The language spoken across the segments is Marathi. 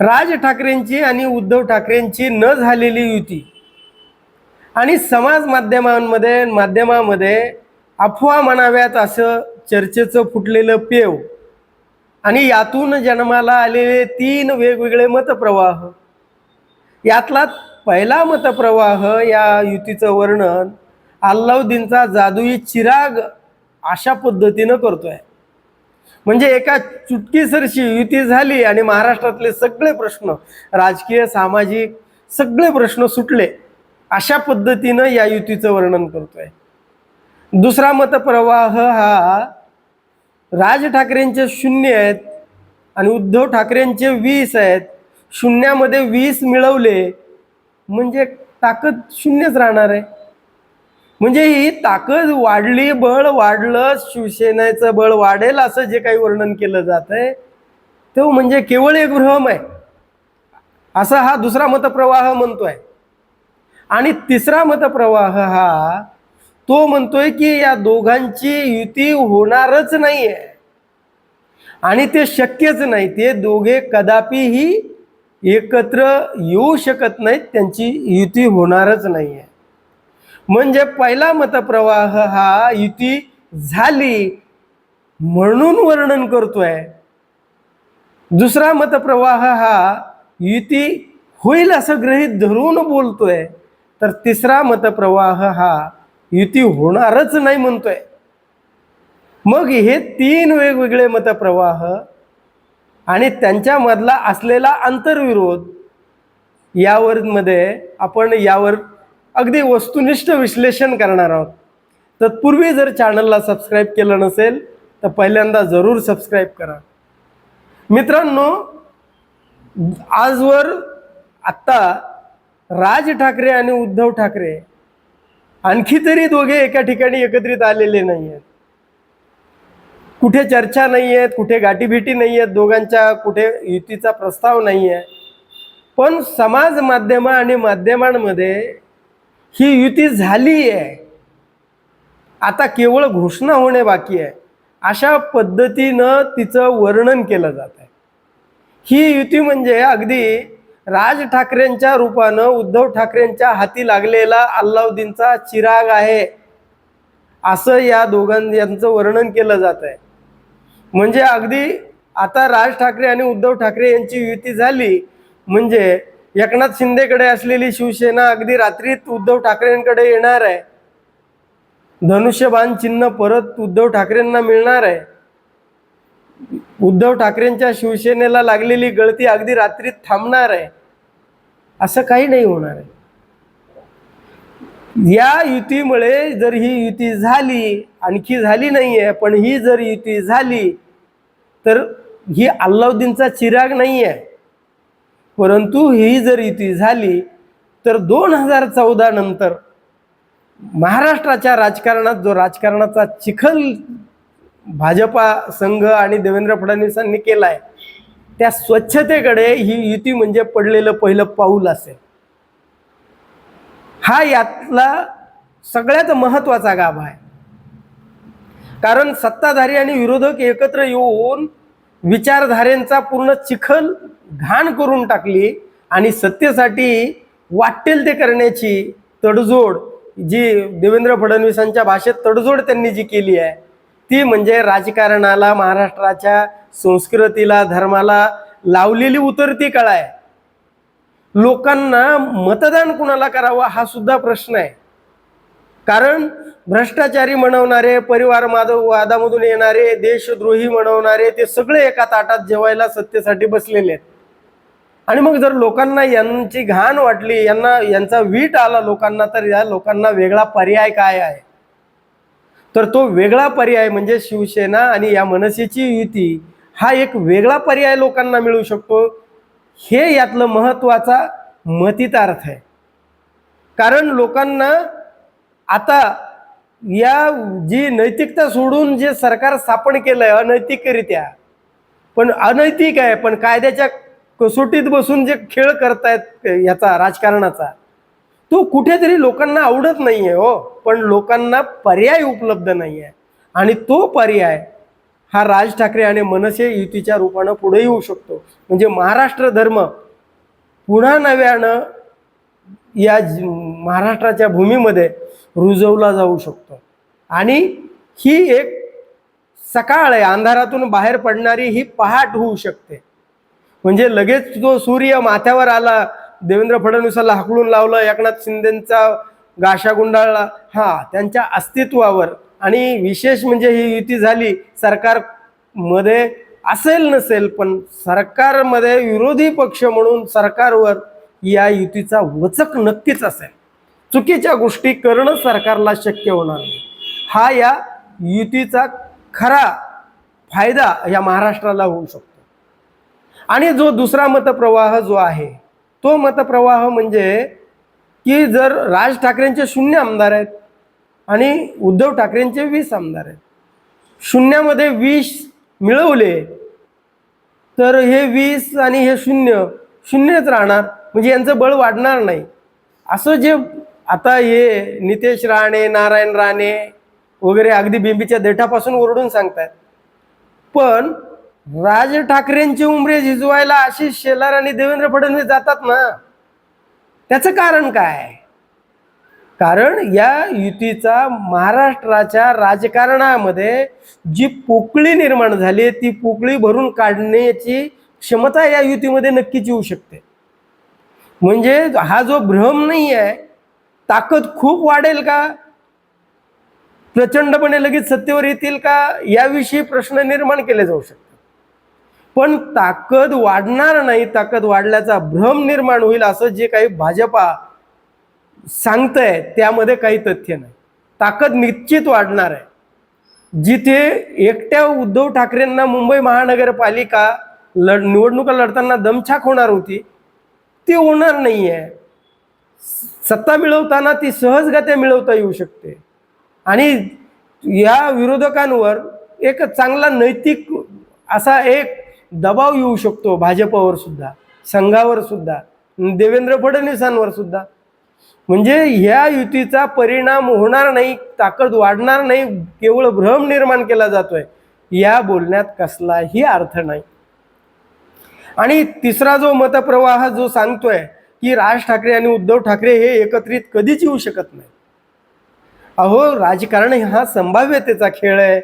राज ठाकरेंची आणि उद्धव ठाकरेंची न झालेली युती. आणि समाज माध्यमांमध्ये माध्यमामध्ये अफवा म्हणाव्यात असं चर्चेचं फुटलेलं पेव. आणि यातून जन्माला आलेले तीन वेगवेगळे मतप्रवाह. यातला पहिला मतप्रवाह या युतीचं वर्णन अल्लाउद्दीनचा जादुई चिराग अशा पद्धतीनं करतोय. म्हणजे एका चुटकीसरशी युती झाली आणि महाराष्ट्रातले सगळे प्रश्न राजकीय सामाजिक सगळे प्रश्न सुटले अशा पद्धतीनं या युतीचं वर्णन करतोय. दुसरा मतप्रवाह हा राज ठाकरेंचे शून्य आहेत आणि उद्धव ठाकरेंचे वीस आहेत. शून्यामध्ये वीस मिळवले म्हणजे ताकद शून्यच राहणार आहे. म्हणजे ही ताकद वाढली बळ वाढलं शिवसेनेचं बळ वाढेल असं जे काही वर्णन केलं जात आहे तो म्हणजे केवळ एक भ्रम आहे. असा हा दुसरा मतप्रवाह म्हणतोय. आणि तिसरा मतप्रवाह हा तो म्हणतोय की या दोघांची युती होणारच नाही आहे आणि ते शक्यच नाही ते दोघे कदापिही एकत्र येऊ शकत नाहीत त्यांची युती होणारच नाही आहे म्हणजे पहिला मतप्रवाह हा युती झाली म्हणून वर्णन करतोय. दुसरा मतप्रवाह हा युती होईल असं गृहीत धरून बोलतोय. तर तिसरा मतप्रवाह हा युती होणारच नाही म्हणतोय. मग हे तीन वेगवेगळे मतप्रवाह आणि त्यांच्यामधला असलेला आंतरविरोध यावर मध्ये आपण यावर अगदी वस्तुनिष्ठ विश्लेषण करणार आहोत. तत्पूर्वी जर चॅनलला सबस्क्राईब केलं नसेल तर पहिल्यांदा जरूर सबस्क्राईब करा. मित्रांनो आजवर आत्ता राज ठाकरे आणि उद्धव ठाकरे आणखी तरी दोघे एका ठिकाणी एकत्रित आलेले नाही आहेत कुठे चर्चा नाही आहेत कुठे गाठीभेटी नाही आहेत दोघांच्या कुठे युतीचा प्रस्ताव नाही आहे पण समाज माध्यम आणि माध्यमांमध्ये ही युती झाली आहे आता केवळ घोषणा होणे बाकी आहे. अशा पद्धतीनं तिचं वर्णन केलं जात आहे ही युती म्हणजे अगदी राज ठाकरेंच्या रूपानं उद्धव ठाकरेंच्या हाती लागलेला अल्लाउद्दीनचा चिराग आहे. असं या दोघां यांचं वर्णन केलं जात आहे म्हणजे अगदी आता राज ठाकरे आणि उद्धव ठाकरे यांची युती झाली. म्हणजे एकनाथ शिंदेकडे असलेली शिवसेना अगदी रात्रीत उद्धव ठाकरेंकडे येणार आहे. धनुष्यबाण चिन्ह परत उद्धव ठाकरेंना मिळणार आहे. उद्धव ठाकरेंच्या शिवसेनेला लागलेली गळती अगदी रात्रीत थांबणार आहे. असं काही नाही होणार आहे. या युतीमुळे जर ही युती झाली आणखी झाली नाही आहे पण ही जर युती झाली तर ही अल्लाउद्दीनचा चिराग नाही आहे परंतु ही जर युती झाली तर दोन हजार चौदा नंतर महाराष्ट्राच्या राजकारणात जो राजकारणाचा चिखल भाजपा संघ आणि देवेंद्र फडणवीसांनी केलाय त्या स्वच्छतेकडे ही युती म्हणजे पडलेलं पहिलं पाऊल असेल. हा यातला सगळ्यात महत्त्वाचा गाभा आहे. कारण सत्ताधारी आणि विरोधक एकत्र येऊन विचारधारेंचा पूर्ण चिखल घाण करून टाकली आणि सत्तेसाठी वाटेल ते करण्याची तडजोड जी देवेंद्र फडणवीसांच्या भाषेत तडजोड त्यांनी जी केली आहे ती म्हणजे राजकारणाला महाराष्ट्राच्या संस्कृतीला धर्माला लावलेली उतरती कळा आहे. लोकांना मतदान कुणाला करावं हा सुद्धा प्रश्न आहे. कारण भ्रष्टाचारी म्हणवणारे परिवार माधव वादामधून येणारे देशद्रोही म्हणवणारे ते सगळे एका ताटात जेवायला सत्तेसाठी बसलेले आहेत. आणि मग जर लोकांना यांची घाण वाटली यांना यांचा वीट आला लोकांना तर या लोकांना वेगळा पर्याय काय आहे? तर तो वेगळा पर्याय म्हणजे शिवसेना आणि या मनसेची युती हा एक वेगळा पर्याय लोकांना मिळू शकतो. हे यातलं महत्त्वाचा मतितार्थ आहे. कारण लोकांना आता या जी नैतिकता सोडून जे सरकार स्थापन केलंय अनैतिकरित्या पण अनैतिक आहे पण कायद्याच्या कसोटीत बसून जे खेळ करतायत याचा राजकारणाचा तो कुठेतरी लोकांना आवडत नाहीये हो. पण लोकांना पर्याय उपलब्ध नाही आहे आणि तो पर्याय हा राज ठाकरे आणि मनसे युतीच्या रूपानं पुढे येऊ शकतो. म्हणजे महाराष्ट्र धर्म पुन्हा नव्यानं या महाराष्ट्राच्या भूमीमध्ये रुजवला जाऊ शकतो. आणि ही एक सकाळ आहे. अंधारातून बाहेर पडणारी ही पहाट होऊ शकते. म्हणजे लगेच तो सूर्य माथ्यावर आला देवेंद्र फडणवीसाला हाकलून लावलं एकनाथ शिंदेचा गाशा गुंडाळला. हा त्यांच्या अस्तित्वावर. आणि विशेष म्हणजे ही युती झाली सरकारमध्ये असेल नसेल पण सरकारमध्ये विरोधी पक्ष म्हणून सरकारवर या युतीचा वचक नक्कीच असेल. चुकीच्या गोष्टी करणं सरकारला शक्य होणार नाही. हा या युतीचा खरा फायदा या महाराष्ट्राला होऊ शकतो. आणि जो दुसरा मतप्रवाह जो आहे तो मतप्रवाह म्हणजे की जर राज ठाकरेंचे शून्य आमदार आहेत आणि उद्धव ठाकरेंचे वीस आमदार आहेत. शून्यामध्ये वीस मिळवले तर हे वीस आणि हे शून्य शून्यच राहणार. म्हणजे यांचं बळ वाढणार नाही. असं जे आता हे नितेश राणे नारायण राणे वगैरे अगदी बिंबीच्या देठापासून ओरडून सांगतात पण राज ठाकरेंची उमरे झिजवायला आशिष शेलार आणि देवेंद्र फडणवीस जातात ना? त्याचं कारण काय? कारण या युतीचा महाराष्ट्राच्या राजकारणामध्ये जी पोकळी निर्माण झाली ती पोकळी भरून काढण्याची क्षमता या युतीमध्ये नक्कीच येऊ शकते. म्हणजे हा जो भ्रम नाही आहे ताकद खूप वाढेल का? प्रचंडपणे लगेच सत्तेवर येतील का? याविषयी प्रश्न निर्माण केले जाऊ शकतात. पण ताकद वाढणार नाही ताकद वाढल्याचा भ्रम निर्माण होईल असं जे काही भाजपा सांगतंय त्यामध्ये काही तथ्य नाही. ताकद निश्चित वाढणार आहे. जिथे एकट्या उद्धव ठाकरेंना मुंबई महानगरपालिका लढ निवडणुका लढताना दमछाक होणार होती ती होणार नाही आहे सत्ता मिळवताना ती सहजगत्या मिळवता येऊ शकते. आणि या विरोधकांवर एक चांगला नैतिक असा एक दबाव येऊ शकतो भाजपवर सुद्धा संघावर सुद्धा देवेंद्र फडणवीसांवर सुद्धा. म्हणजे ह्या युतीचा परिणाम होणार नाही ताकद वाढणार नाही केवळ भ्रम निर्माण केला जातोय या बोलण्यात कसलाही अर्थ नाही. आणि तिसरा जो मतप्रवाह जो सांगतोय की राज ठाकरे आणि उद्धव ठाकरे हे एकत्रित कधीच येऊ शकत नाही. अहो राजकारण हा संभाव्यतेचा खेळ आहे.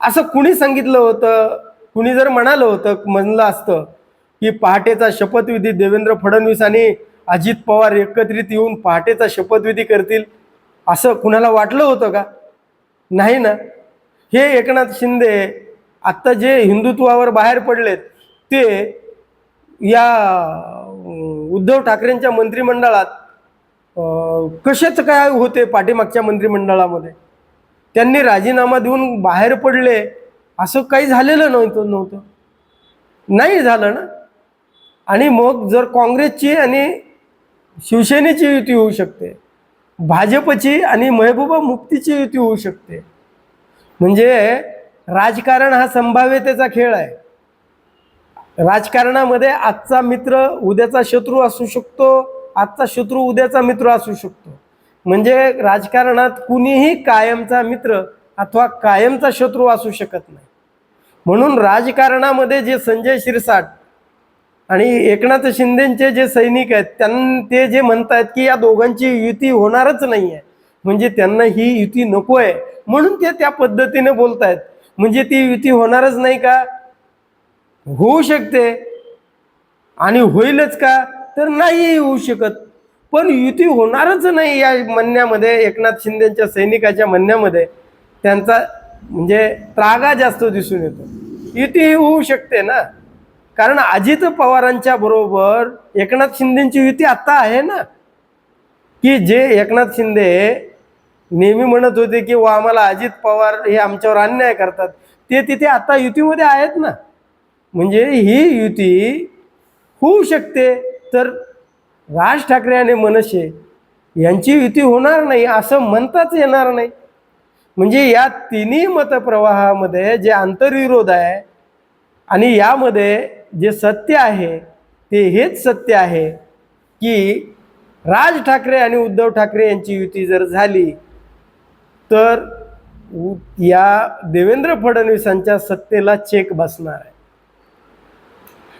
असं कुणी सांगितलं होतं? कुणी जर म्हणालं होतं म्हणलं असतं की पहाटेचा शपथविधी देवेंद्र फडणवीस आणि अजित पवार एकत्रित येऊन पहाटेचा शपथविधी करतील असं कुणाला वाटलं होतं का? नाही ना. हे एकनाथ शिंदे आत्ता जे हिंदुत्वावर बाहेर पडलेत ते या उद्धव ठाकरेंच्या मंत्रिमंडळात कसेच काय होते पाठीमागच्या मंत्रिमंडळामध्ये? त्यांनी राजीनामा देऊन बाहेर पडले असं काही झालेलं नव्हतं नव्हतं. नाही झालं ना. आणि मग जर काँग्रेसची आणि शिवसेनेची युती होऊ शकते भाजपची आणि महबूबा मुफ्तीची युती होऊ शकते. म्हणजे राजकारण हा संभाव्यतेचा खेळ आहे. राजकारणामध्ये आजचा मित्र उद्याचा शत्रू असू शकतो आजचा शत्रू उद्याचा मित्र असू शकतो. म्हणजे राजकारणात कुणीही कायमचा मित्र अथवा कायमचा शत्रू असू शकत नाही. म्हणून राजकारणामध्ये जे संजय शिरसाट आणि एकनाथ शिंदेचे जे सैनिक आहेत त्यां ते जे म्हणतात की या दोघांची युती होणारच नाही आहे म्हणजे त्यांना ही युती नको आहे म्हणून ते त्या पद्धतीने आहेत म्हणजे ती युती होणारच नाही का? होऊ शकते. आणि होईलच का? तर नाही होऊ शकत. पण युती होणारच नाही या म्हणण्यामध्ये एकनाथ शिंदेच्या सैनिकाच्या म्हणण्यामध्ये. त्यांचा म्हणजे त्रागा जास्त दिसून येतो. युतीही होऊ शकते ना? कारण अजित पवारांच्या बरोबर एकनाथ शिंदेची युती आत्ता आहे ना? की जे एकनाथ शिंदे नेहमी म्हणत होते की वा आम्हाला अजित पवार हे आमच्यावर अन्याय करतात. ते तिथे आता युतीमध्ये आहेत ना? म्हणजे ही युती होऊ शकते. तर राज ठाकरे आणि मनसे यांची युती होणार नाही असं म्हणताच येणार नाही. म्हणजे या तिन्ही मतप्रवाहामध्ये जे आंतरविरोध आहे आणि यामध्ये जे सत्य आहे ते हेच सत्य आहे की राज ठाकरे आणि उद्धव ठाकरे यांची युती जर झाली तर या देवेंद्र फडणवीसांच्या सत्तेला चेक बसणार आहे.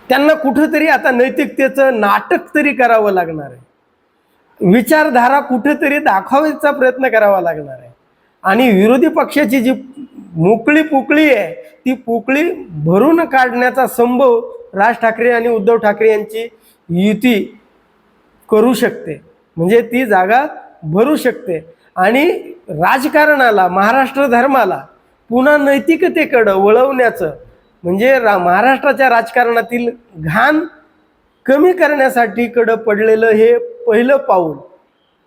त्यांना कुठंतरी आता नैतिकतेचं नाटक तरी करावं लागणार आहे. विचारधारा कुठेतरी दाखवायचा प्रयत्न करावा लागणार आहे. आणि विरोधी पक्षाची जी मोकळी पोकळी आहे ती पोकळी भरून काढण्याचा संभव राज ठाकरे आणि उद्धव ठाकरे यांची युती करू शकते. म्हणजे ती जागा भरू शकते. आणि राजकारणाला महाराष्ट्र धर्माला पुन्हा नैतिकतेकडं वळवण्याचं म्हणजे रा महाराष्ट्राच्या राजकारणातील घाण कमी करण्यासाठीकडं पडलेलं हे पहिलं पाऊल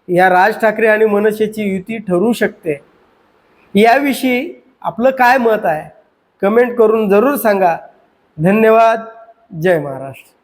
या राज ठाकरे आणि मनसेची युती ठरू शकते. याविषयी आपलं काय मत आहे? कमेंट करून जरूर सांगा. धन्यवाद. जय महाराष्ट्र.